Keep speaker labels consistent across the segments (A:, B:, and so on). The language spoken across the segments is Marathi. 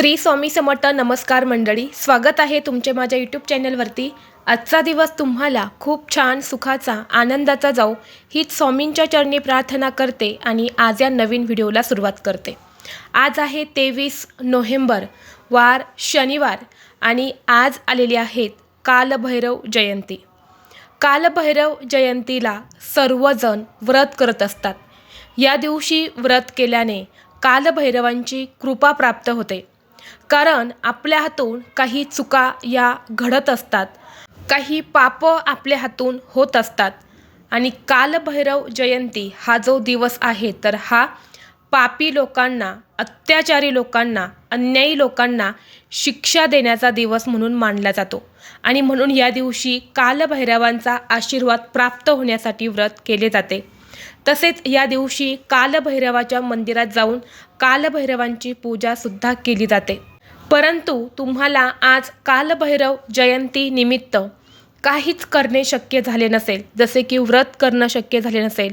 A: श्री स्वामी समर्थ नमस्कार मंडळी स्वागत आहे तुमचे माझ्या यूट्यूब चॅनलवरती. आजचा दिवस तुम्हाला खूप छान सुखाचा आनंदाचा जाऊ हीच स्वामींच्या चरणी प्रार्थना करते आणि आज या नवीन व्हिडिओला सुरुवात करते. आज आहे तेवीस नोव्हेंबर वार शनिवार आणि आज आलेली आहेत कालभैरव जयंती. कालभैरव जयंतीला सर्वजण व्रत करत असतात. या दिवशी व्रत केल्याने कालभैरवांची कृपा प्राप्त होते. कारण आपल्या हातून काही चुका या घडत असतात. काही पापं आपल्या हातून होत असतात. आणि कालभैरव जयंती हा जो दिवस आहे तर हा पापी लोकांना अत्याचारी लोकांना अन्यायी लोकांना शिक्षा देण्याचा दिवस म्हणून मानला जातो. आणि म्हणून या दिवशी कालभैरवांचा आशीर्वाद प्राप्त होण्यासाठी व्रत केले जाते. तसेच या दिवशी कालभैरवाच्या मंदिरात जाऊन कालभैरवांची पूजासुद्धा केली जाते. परंतु तुम्हाला आज कालभैरव जयंती निमित्त काहीच करणे शक्य झाले नसेल. जसे की व्रत करणं शक्य झाले नसेल.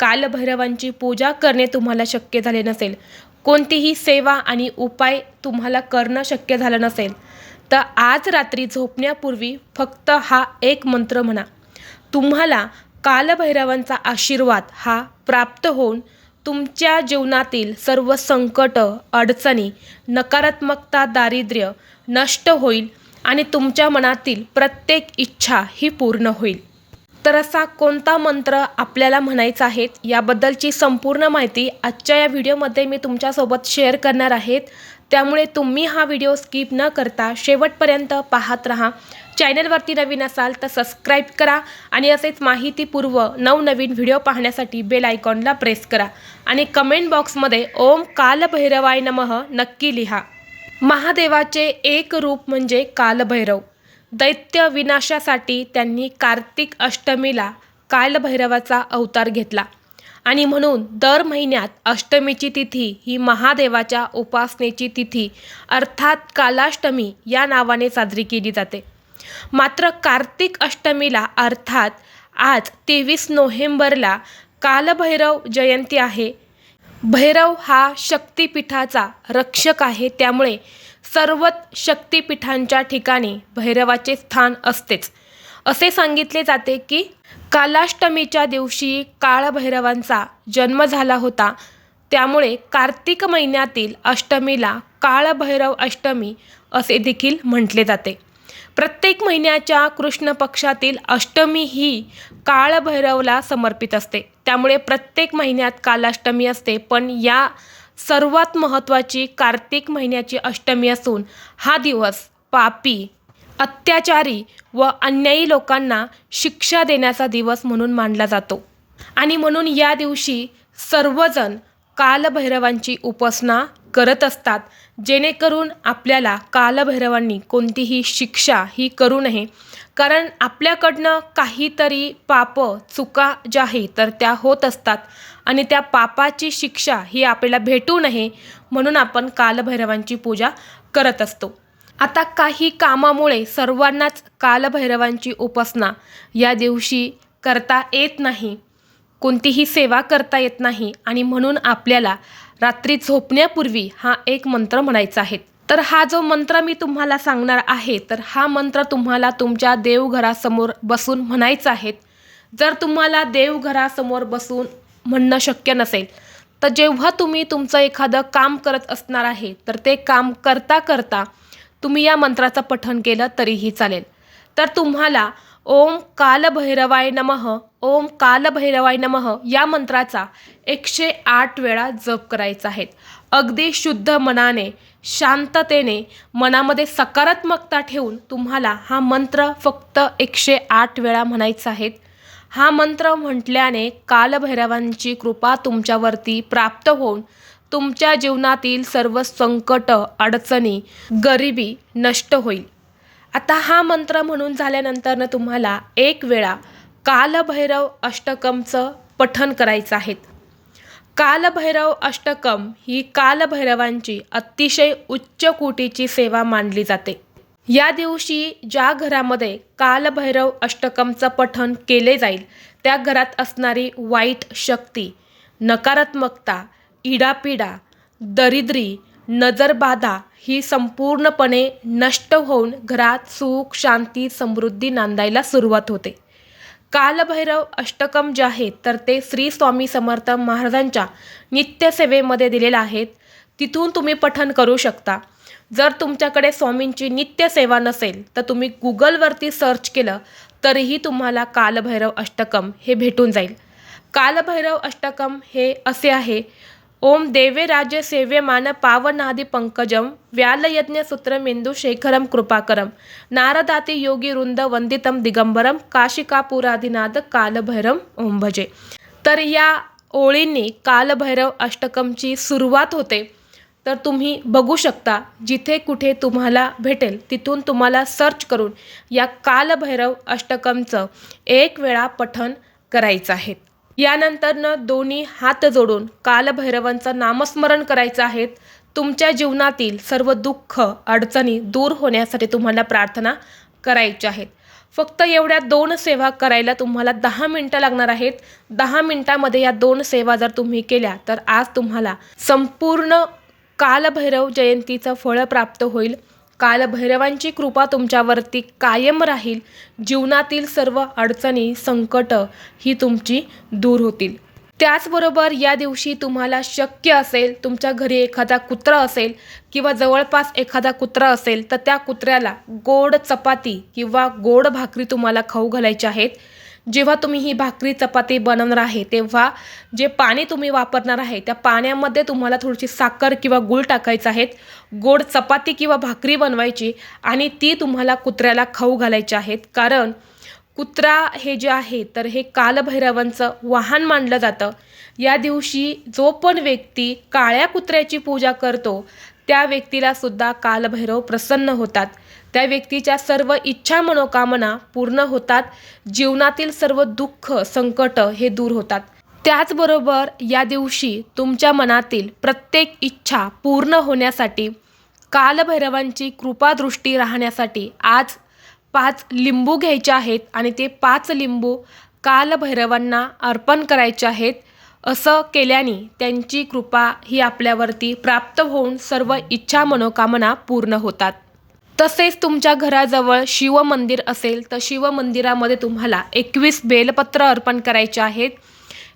A: कालभैरवांची पूजा करणे तुम्हाला शक्य झाले नसेल. कोणतीही सेवा आणि उपाय तुम्हाला करणं शक्य झालं नसेल. तर आज रात्री झोपण्यापूर्वी फक्त हा एक मंत्र म्हणा. तुम्हाला कालभैरवांचा आशीर्वाद हा प्राप्त होऊन तुमच्या जीवनातील सर्व संकट अडचणी नकारात्मकता दारिद्र्य नष्ट होईल आणि तुमच्या मनातील प्रत्येक इच्छा ही पूर्ण होईल. तर असा कोणता मंत्र आपल्याला म्हणायचा आहे याबद्दलची संपूर्ण माहिती आजच्या या व्हिडिओमध्ये मी तुमच्यासोबत शेअर करणार आहेत त्यामुळे तुम्ही हा व्हिडिओ स्किप न करता शेवटपर्यंत पाहत राहा. चॅनलवरती नवीन असाल तर सबस्क्राईब करा आणि असेच माहितीपूर्व नवनवीन व्हिडिओ पाहण्यासाठी बेल आयकॉनला प्रेस करा. आणि कमेंट बॉक्समध्ये ओम कालभैरवाय नमः नक्की लिहा. महादेवाचे एक रूप म्हणजे कालभैरव. दैत्य विनाशासाठी त्यांनी कार्तिक अष्टमीला कालभैरवाचा अवतार घेतला. आणि म्हणून दर महिन्यात अष्टमीची तिथी ही महादेवाच्या उपासनेची तिथी अर्थात कालाष्टमी या नावाने साजरी केली जाते. मात्र कार्तिक अष्टमीला अर्थात आज तेवीस नोव्हेंबरला कालभैरव जयंती आहे. भैरव हा शक्तिपीठाचा रक्षक आहे त्यामुळे सर्वच शक्तिपीठांच्या ठिकाणी भैरवाचे स्थान असतेच. असे सांगितले जाते की कालाष्टमीच्या दिवशी काळभैरवांचा जन्म झाला होता. त्यामुळे कार्तिक महिन्यातील अष्टमीला काळभैरव अष्टमी असे देखील म्हटले जाते. प्रत्येक महिन्याच्या कृष्ण पक्षातील अष्टमी ही काळभैरवला समर्पित असते. त्यामुळे प्रत्येक महिन्यात कालाष्टमी असते. पण या सर्वात महत्त्वाची कार्तिक महिन्याची अष्टमी असून हा दिवस पापी अत्याचारी व अन्यायी लोकांना शिक्षा देण्याचा दिवस म्हणून मानला जातो. आणि म्हणून या दिवशी सर्वजण कालभैरवांची उपासना करत असतात जेणेकरून आपल्याला कालभैरवांनी कोणतीही शिक्षा ही करू नये. कारण आपल्याकडनं काहीतरी पाप चुका ज्या आहे तर त्या होत असतात. आणि त्या पापाची शिक्षा ही आपल्याला भेटू नये म्हणून आपण कालभैरवांची पूजा करत असतो. आता काही कामामुळे सर्वांनाच कालभैरवांची उपासना या दिवशी करता येत नाही. कोणतीही सेवा करता येत नाही आणि म्हणून आपल्याला रात्री झोपण्यापूर्वी हा एक मंत्र म्हणायचा आहे. तर हा जो मंत्र मी तुम्हाला सांगणार आहे तर हा मंत्र तुम्हाला तुमच्या देवघरासमोर बसून म्हणायचा आहे. जर तुम्हाला देवघरासमोर बसून म्हणणं शक्य नसेल तर जेव्हा तुम्ही तुमचं एखादं काम करत असणार आहे तर ते काम करता करता तुम्ही या मंत्राचं पठण केलं तरीही चालेल. तर तुम्हाला ओम कालभैरवाय नमः ओम कालभैरवाय नमः या मंत्राचा एकशे आठ वेळा जप करायचा आहे. अगदी शुद्ध मनाने शांततेने मनामध्ये सकारात्मकता ठेवून तुम्हाला हा मंत्र फक्त एकशे आठ वेळा म्हणायचा आहे. हा मंत्र म्हटल्याने कालभैरवांची कृपा तुमच्यावरती प्राप्त होऊन तुमच्या जीवनातील सर्व संकट अडचणी गरिबी नष्ट होईल. आता हा मंत्र म्हणून झाल्यानंतरनं तुम्हाला एक वेळा कालभैरव अष्टकमचं पठन करायचं आहे. कालभैरव अष्टकम ही कालभैरवांची अतिशय उच्च कोटीची सेवा मानली जाते. या दिवशी ज्या घरामध्ये कालभैरव अष्टकमचं पठन केले जाईल त्या घरात असणारी वाईट शक्ती नकारात्मकता इडापिडा दरिद्री नजरबाधा ही संपूर्णपणे नष्ट होऊन घरात सुख शांती समृद्धी नांदायला सुरुवात होते. कालभैरव अष्टकम जे आहेत तर ते श्री स्वामी समर्थ महाराजांच्या नित्यसेवेमध्ये दिलेले आहेत. तिथून तुम्ही पठण करू शकता. जर तुमच्याकडे स्वामींची नित्यसेवा नसेल तर तुम्ही गुगलवरती सर्च केलं तरीही तुम्हाला कालभैरव अष्टकम हे भेटून जाईल. कालभैरव अष्टकम हे असे आहे ओम देवे राजे सेव्यमान पावनादि पंकजम व्यालयज्ञ सूत्रमेंदू शेखरम कृपाकरम नारदाती योगी वृंद वंदितम दिगंबरम काशिकापुराधिनाद कालभैरव ओम भजे। तर या ओळींनी कालभैरव अष्टकमची सुरुवात होते। तर तुम्ही बघू शकता जिथे कुठे तुम्हाला भेटेल तिथून तुम्हाला सर्च करून या कालभैरव अष्टकमचं एक वेळा पठन करायचं आहे. यानंतरनं दोन्ही हात जोडून कालभैरवांचं नामस्मरण करायचं आहे तुमच्या जीवनातील सर्व दुःख अडचणी दूर होण्यासाठी तुम्हाला प्रार्थना करायच्या आहेत. फक्त एवढ्या दोन सेवा करायला तुम्हाला दहा मिनटं लागणार आहेत. दहा मिनटामध्ये या दोन सेवा जर तुम्ही केल्या तर आज तुम्हाला संपूर्ण कालभैरव जयंतीचं फळ प्राप्त होईल. कालभैरवांची कृपा तुमच्यावरती कायम राहील. जीवनातील सर्व अडचणी संकट ही तुमची दूर होतील. त्याचबरोबर या दिवशी तुम्हाला शक्य असेल तुमच्या घरी एखादा कुत्रा असेल किंवा जवळपास एखादा कुत्रा असेल तर त्या कुत्र्याला गोड चपाती किंवा गोड भाकरी तुम्हाला खाऊ घालायची आहेत. जेव्हा तुम्ही ही भाकरी चपाती बनवणार आहे तेव्हा जे पाणी तुम्ही वापरणार आहे त्या पाण्यामध्ये तुम्हाला थोडीशी साखर किंवा गूळ टाकायचं आहेत गोड चपाती किंवा भाकरी बनवायची आणि ती तुम्हाला कुत्र्याला खाऊ घालायची आहेत कारण कुत्रा हे जे आहे तर हे कालभैरवांचं वाहन मानलं जातं. या दिवशी जो पण व्यक्ती काळ्या कुत्र्याची पूजा करतो त्या व्यक्तीला सुद्धा कालभैरव प्रसन्न होतात. त्या व्यक्तीच्या सर्व इच्छा मनोकामना पूर्ण होतात. जीवनातील सर्व दुःख संकट हे दूर होतात. त्याचबरोबर या दिवशी तुमच्या मनातील प्रत्येक इच्छा पूर्ण होण्यासाठी कालभैरवांची कृपादृष्टी राहण्यासाठी आज पाच लिंबू घ्यायचे आहेत आणि ते पाच लिंबू कालभैरवांना अर्पण करायचे आहेत. असं केल्याने त्यांची कृपा ही आपल्यावरती प्राप्त होऊन सर्व इच्छा मनोकामना पूर्ण होतात. तसेच तुमच्या घराजवळ शिवमंदिर असेल तर शिवमंदिरामध्ये तुम्हाला एकवीस बेलपत्र अर्पण करायचे आहेत.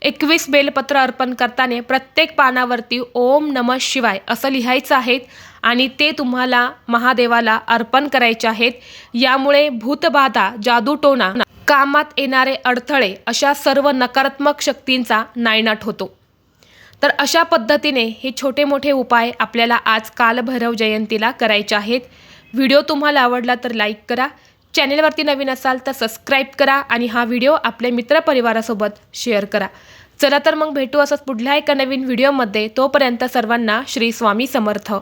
A: एकवीस बेलपत्र अर्पण करताना प्रत्येक पानावरती ओम नम शिवाय असं लिहायचं आहे आणि ते तुम्हाला महादेवाला अर्पण करायचे आहेत. यामुळे भूतबाधा जादूटोणा कामात येणारे अडथळे अशा सर्व नकारात्मक शक्तींचा नायनाट होतो. तर अशा पद्धतीने हे छोटे मोठे उपाय आपल्याला आज कालभैरव जयंतीला करायचे आहेत. व्हिडिओ तुम्हाला आवडला तर लाईक करा. चॅनेलवरती नवीन असाल तर सबस्क्राईब करा आणि हा व्हिडिओ आपल्या मित्रपरिवारासोबत शेअर करा. चला तर मग भेटू असंच पुढल्या एका नवीन व्हिडिओमध्ये. तोपर्यंत सर्वांना श्री स्वामी समर्थ.